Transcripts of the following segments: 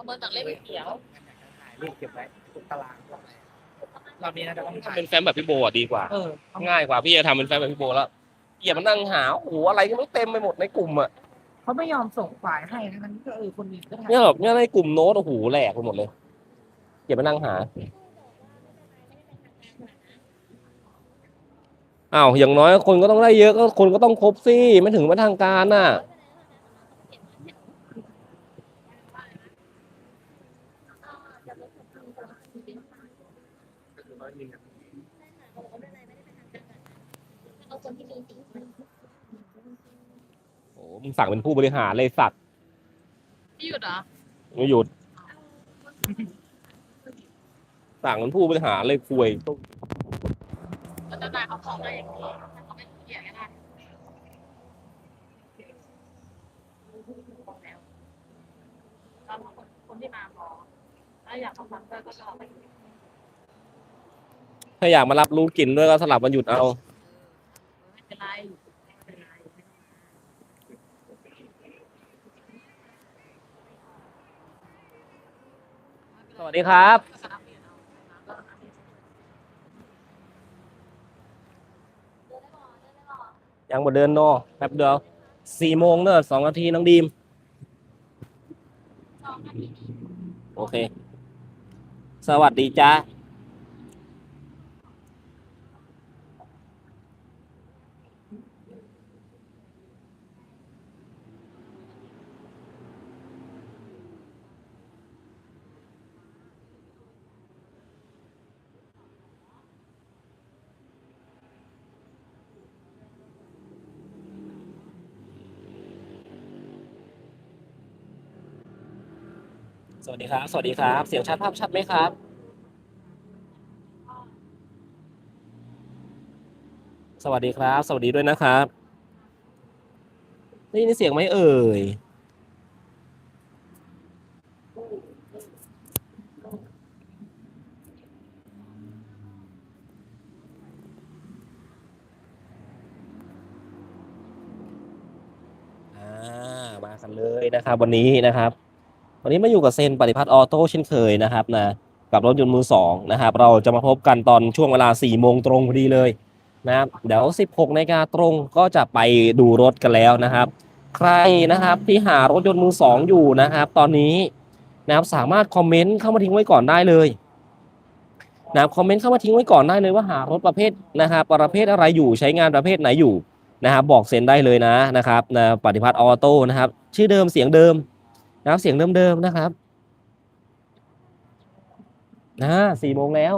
เขาเบิร์จากเล่มเขียวรีบเก็บไว้ทุกตารางพวกอะไรรอบนี้น่าจะต้องถ่ายเป็นแฟ้มแบบพี่โบอะดีกว่า เออง่ายกว่าพี่จะทำเป็นแฟ้มแบบพี่โบแล้วอย่ามานั่งหาโอ้โหอะไรก็ไม่เต็มไปหมดในกลุ่มอะเขาไม่ยอมส่งไฟล์ให้ทั้งนั้นก็เออคนอื่นก็ถ่ายเนี่ยแบบเนี่ยในกลุ่มโน้ตโอ้โหแหลกไปหมดเลยอย่ามานั่งหาอ้าวอย่างน้อยคนก็ต้องได้เยอะก็คนก็ต้องครบสิไม่ถึงมาทางการน่ะ เอาคนที่มีสีโอ้มึงสั่งเป็นผู้บริหารเลยสัตว์พี่หยุดเหรอไม่หยุด สั่งเป็นผู้บริหารเลยคุยแล้วเจ้านายเขาของได้อย่างนี้ถ้าเขาไม่เกลียดก็ได้บอกแล้วแล้วคนคนที่มาบอกถ้าอยากทำมันก็ก็รอไป ถ้าอยากมารับรู้กลิ่นด้วยก็สลับวันหยุดเอา ไม่เป็นไรไม่เป็นไรสวัสดีครับ ยังบ่เดินเนอแป๊บเดียวสี่โมงเนอะสองนาทีน้องดีม โอเค สวัสดีจ้า สวัสดีครับ สวัสดีครับ เสียงชัดภาพชัดไหมครับ สวัสดีครับ สวัสดีด้วยนะครับได้ยินเสียงไหมเอ่ย อ่า มากันเลยนะครับ วันนี้นะครับ วันนี้มาอยู่กับเซนปฏิพัฒน์ออโต้เช่นเคยนะครับนะกับรถยนต์มือสองนะครับเราจะมาพบกันตอนช่วงเวลา4ี่โมงตรงพอดีเลยนะครับเดี๋ยว 16นาฬิกาตรงก็จะไปดูรถกันแล้วนะครับ ใครนะครับที่หารถยนต์มือสองอยู่นะครับ ตอนนี้นะครับสามารถคอมเมนต์เข้ามาทิ้งไว้ก่อนได้เลยนะครับคอมเมนต์เข้ามาทิ้งไว้ก่อนได้เลยว่าหารถประเภทนะครับประเภทอะไรอยู่ใช้งานประเภทไหนอยู่นะครับบอกเซนได้เลยนะนะครับนะปฏิพัฒน์ออโต้นะครับชื่อเดิมเสียงเดิม นะครับเสียงเดิมๆนะครับนะสี่โมงแล้ว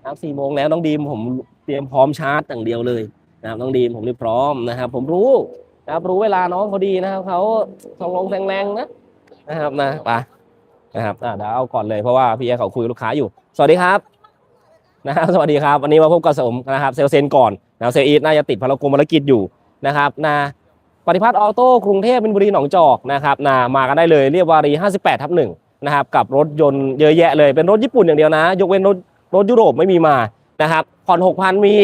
นะครับสี่โมงแล้วน้องดีมผมเตรียมพร้อมชาร์จอย่างเดียวเลยนะครับน้องดีมผมนี่พร้อมนะครับ ผมรู้นะครับรู้เวลาน้องเขาดีนะครับเขาทองลงแรงๆนะนะครับนะไปนะครับอะเดี๋ยวเอาก่อนเลยเพราะว่าพี่แอร์เขาคุยลูกค้าอยู่ สวัสดีครับนะครับสวัสดีครับ วันนี้มาพบกับผมนะครับเซลเซนก่อนนะเซลอีทน่าจะติดภารกรภารกิจอยู่นะครับนะ ปฏิพัฒน์ออโต้กรุงเทพเป็นบุรีหนองจอกนะครับนะมากันได้เลยเรียบวารี58ทับหนึ่งนะครับกับรถยนต์เยอะแยะเลยเป็นรถญี่ปุ่นอย่างเดียวนะ ยกเว้นรถรถยุโรปไม่มีมานะครับผ่อน6,000มี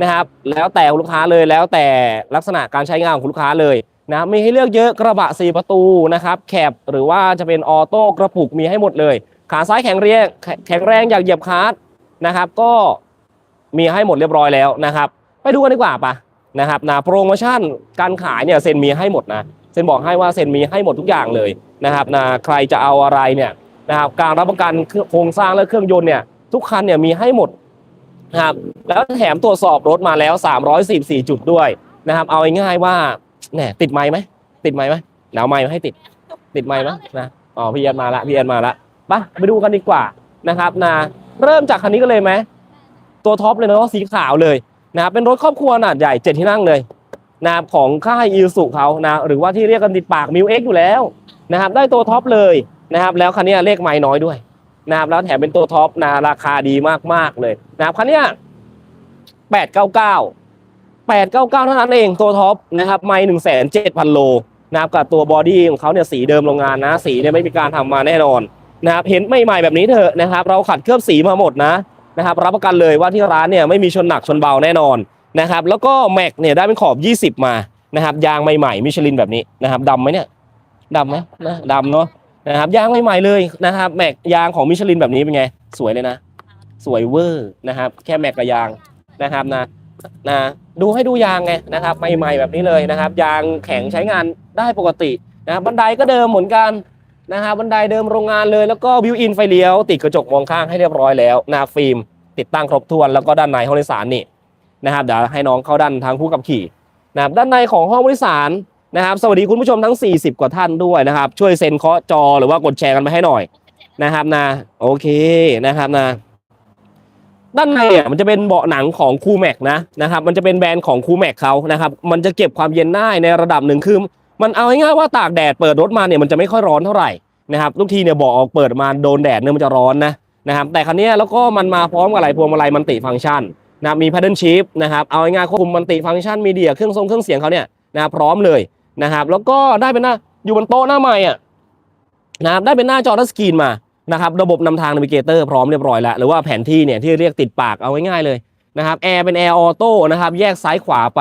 นะครับแล้วแต่ลูกค้าเลยแล้วแต่ลักษณะการใช้งานของลูกค้าเลยนะมีให้เลือกเยอะกระบะ 4 ประตูนะครับแคบหรือว่าจะเป็นออโต้กระปุกมีให้หมดเลย ขาซ้ายแข็งแรงแข็งแรงอยากเหยียบคาร์ดนะครับก็มีให้หมดเรียบร้อยแล้วนะครับ ไปดูกันดีกว่าปะ นะครับนะโปรโมชั่นการขายเนี่ยเซ็นมีให้หมดนะเซ็นบอกให้ว่าเซ็นมีให้หมดทุกอย่างเลยนะครับนะใครจะเอาอะไรเนี่ยนะครับการรับประกันโครงสร้างและเครื่องยนต์เนี่ยทุกคันเนี่ยมีให้หมดนะครับแล้วแถมตรวจสอบรถมาแล้ว314จุดด้วยนะครับ เอาง่ายๆว่าแหนติดไม้ไหมติดไม้ไหมเดี๋ยวเอาไม้มาให้ติด ติดไม้ไหมนะอ๋อพี่แอนมาละพี่แอนมาละไปไปดูกันดีกว่านะครับนะเริ่มจากคันนี้กันเลยไหมตัวท็อปเลยเนาะสีขาวเลย นะครับเป็นรถครอบครัวขนาดใหญ่เจ็ดที่นั่งเลยนะของค่ายอีสุเขานะหรือว่าที่เรียกกันติดปากมิวเอ็กอยู่แล้วนะครับได้ตัวท็อปเลยนะครับแล้วคันนี้เลขไม้น้อยด้วยนะครับแล้วแถมเป็นตัวท็อปนะราคาดีมากๆเลยนะครับคันนี้แปดเก้าเก้าแปดเก้าเก้าเท่านั้นเองตัวท็อปนะครับไม้หนึ่งแสนเจ็ดพันโลนะครับกับตัวบอดี้ของเขาเนี่ยสีเดิมโรงงานนะสีเนี่ยไม่มีการทำมาแน่นอนนะครับเห็นใหม่ๆแบบนี้เถอะนะครับ เราขัดเคลือบสีมาหมดนะ นะครับรับประกันเลยว่าที่ร้านเนี่ยไม่มีชนหนักชนเบาแน่นอนนะครับแล้วก็แม็กเนี่ยได้เป็นขอบ 20 มานะครับยางใหม่ๆมิชลินแบบนี้นะครับดำไหมเนี่ยดำไหมนะดำเนาะนะครับยางใหม่ๆเลยนะครับแม็กยางของมิชลินแบบนี้เป็นไง สวยเลยนะ สวยเวอร์นะครับ แค่แม็กกับยางนะครับนะนะดูให้ดูยางไงนะครับใหม่ๆแบบนี้เลยนะครับ ยางแข็งใช้งานได้ปกตินะครับบันไดก็เดิมเหมือนกัน นะครับบันไดเดิมโรงงานเลย แล้วก็บิวอินไฟเลี้ยว ติดกระจกมองข้างให้เรียบร้อยแล้วหนาฟิล์มติดตั้งครบถ้วนแล้วก็ด้านในห้องโดยสารนี่นะครับเดี๋ยวให้น้องเข้าด้านทางผู้ขับขี่นะครับด้านในของห้องโดยสารนะครับ สวัสดีคุณผู้ชมทั้ง 40 กว่าท่านด้วยนะครับ ช่วยเซ็นเคาะจอหรือว่ากดแชร์กันไปให้หน่อยนะครับนะโอเคนะครับนะด้านในเนี่ยมันจะเป็นเบาะหนังของคูแม็กนะนะครับ มันจะเป็นแบรนด์ของคูแม็กเขานะครับ มันจะเก็บความเย็นได้ในระดับหนึ่งคือ มันเอาง่ายๆว่าตากแดดเปิดรถมาเนี่ยมันจะไม่ค่อยร้อนเท่าไหร่นะครับทุกทีเนี่ยเบาะออกเปิดมาโดนแดดเนี่ยมันจะร้อนนะนะครับแต่ครั้นี้แล้วก็มันมาพร้อมกับอะไรพวงมาลัยมันติฟังก์ชันนะมี paddle shift นะครับเอาง่ายๆควบคุมมันติฟังก์ชันมีเดียเครื่องทรงเครื่องเสียงเขาเนี่ยนะครับพร้อมเลยนะครับแล้วก็ได้เป็นหน้าอยู่บนโต๊ะหน้าใหม่อะนะครับได้เป็นหน้าจอทัชสกรีนมานะครับระบบนำทางนาวิเกเตอร์พร้อมเรียบร้อยแล้วหรือว่าแผนที่เนี่ยที่เรียกติดปากเอาง่ายๆเลยนะครับแอร์เป็นแอร์ออโต้นะครับแยกซ้ายขวาไป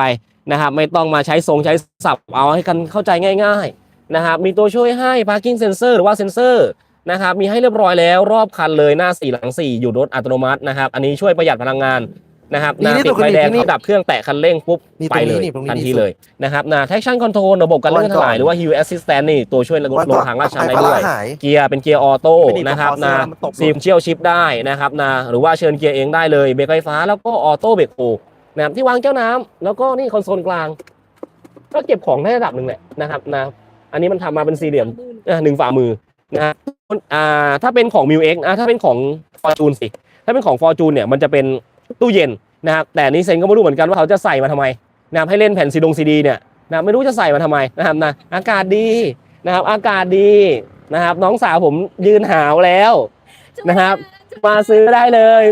นะครับไม่ต้องมาใช้ทรงใช้สับเอาให้กันเข้าใจง่ายๆนะครับมีตัวช่วยให้ parking sensor หรือว่าเซนเซอร์นะครับมีให้เรียบร้อยแล้วรอบคันเลยหน้า4หลัง4อยู่รถอัตโนมัตินะครับอันนี้ช่วยประหยัดพลังงานนะครับนี่นานี่ติดตัวไฟแดงนี่เขาดับเครื่องแตะคันเร่งปุ๊บนี่ไปตรงเลนี้ยนี่ตรงนี้ทันดีทีสุดเลยนะครับนะ traction control ระบบการเลื่อนถลายหรือว่า hill assist stand นี่ตัวช่วยลงลงทางลาดชันได้ด้วยหายเกียร์เป็นเกียร์ออโต้ไม่ดีนะครับพอเสื้นะอมันตกหล่นซีมเชียวชิปได้นะครับนะหรือว่าเชิญเกียร์เองได้เลยเบรกไฟฟ้าแล้วก็ออโต้เบรกโฮ นะครับที่วางแก้วน้ำแล้วก็นี่คอนโซลกลาง ก็เก็บของได้ระดับหนึ่งแหละนะครับนะอันนี้มันทำมาเป็นสี่เหลี่ยมเอ่อหนึ่งฝ่ามือนะอ่าถ้าเป็นของมิวเอ็กอ่าถ้าเป็นของฟอร์จูนสิถ้าเป็นของฟอร์จูนเนี่ยมันจะเป็นตู้เย็นนะครับแต่อันนี้เซนก็ไม่รู้เหมือนกันว่าเขาจะใส่มาทำไมนะครับให้เล่นแผ่นซีดงซีดีเนี่ยนะไม่รู้จะใส่มาทำไมนะครับนะอากาศดีนะครับ อากาศดีนะครับ น้องสาวผมยืนหาวแล้วนะครับ มาซื้อได้เลย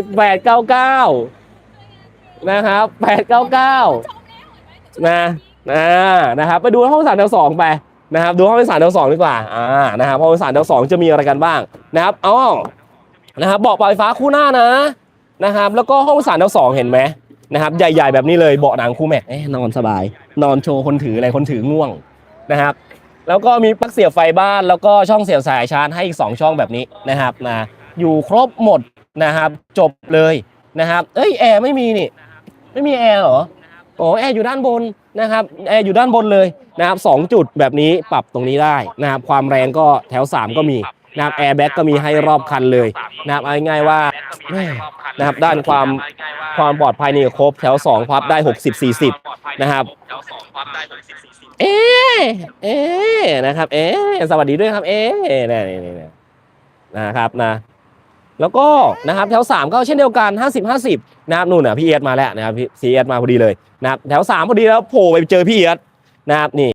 899 นะครับ899นะนะนะครับไปดูห้องสารแถวสองไปนะครับดูห้องโดยสารแถวสองดีกว่าอ่านะครับห้องโดยสารแถวสองจะมีอะไรกันบ้างนะครับอ๋อนะครับเบาะปลายฟ้าคู่หน้านะนะครับ แล้วก็ห้องโดยสารแถวสองเห็นไหมนะครับใหญ่ ๆ แบบนี้เลยเบาะหนังคู่แม็กนอนสบาย นอนโชว์คนถืออะไรคนถือง่วงนะครับ แล้วก็มีปลั๊กเสียบไฟบ้านแล้วก็ช่องเสียบสายชาร์จให้อีก 2 ช่องแบบนี้นะครับนะอยู่ครบหมดนะครับ จบเลยนะครับ เอ้ยแอร์ไม่มีนี่ ไม่มีแอร์เหรอโอ้แอร์อยู่ด้านบนนะครับแอร์อยู่ด้านบนเลยนะครับสองจุดแบบนี้ปรับตรงนี้ได้นะครับความแรงก็แถว 3 ก็มีนะครับแอร์แบ็กก็มีให้รอบคันเลยนะครับเอาง่ายๆว่านะครับด้านความความปลอดภัยนี่ครบแถว 2 พับได้ 60 40 นะครับเอ๊เอ๊ะนะครับเอ๊ะสวัสดีด้วยครับเอ๊ะนี่นี่นี่นะครับนะ แล้วก็นะครับแถวสามก็เช่นเดียวกัน 50 50นะครับนู่นน่ะพี่เอสดมาแล้วนะครับพี่ซีเอสดมาพอดีเลยนะครับแถวสามพอดีแล้วโผล่ไปเจอพี่เอสดนะครับนี่